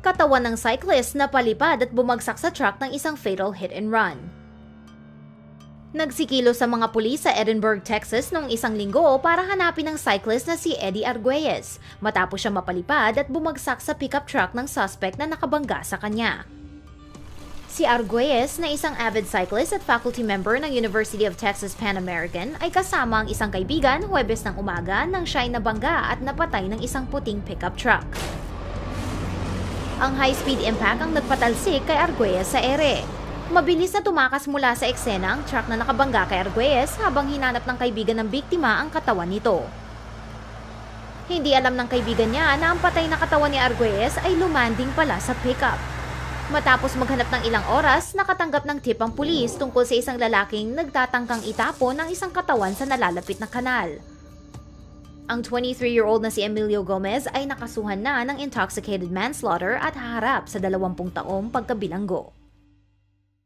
Katawan ng cyclist na palipad at bumagsak sa truck ng isang fatal hit and run. Nagsikilo sa mga pulis sa Edinburgh, Texas noong isang linggo para hanapin ang cyclist na si Eddie Arguelles matapos siya mapalipad at bumagsak sa pickup truck ng suspect na nakabangga sa kanya. Si Arguelles na isang avid cyclist at faculty member ng University of Texas Pan American ay kasama ang isang kaibigan Huwebes ng umaga nang siya'y nabangga at napatay ng isang puting pickup truck. Ang high-speed impact ang nagpatalsik kay Arguelles sa ere Mabilis na tumakas mula sa eksena ang truck na nakabangga kay Arguelles habang hinanap ng kaibigan ng biktima ang katawan nito. Hindi alam ng kaibigan niya na ang patay na katawan ni Arguelles ay lumanding pala sa pickup. Matapos maghanap ng ilang oras, nakatanggap ng tip ang pulis tungkol sa isang lalaking nagtatangkang itapon ng isang katawan sa nalalapit na kanal. Ang 23-year-old na si Emilio Gomez ay nakasuhan na ng intoxicated manslaughter at haharap sa 20 taong pagkabilanggo.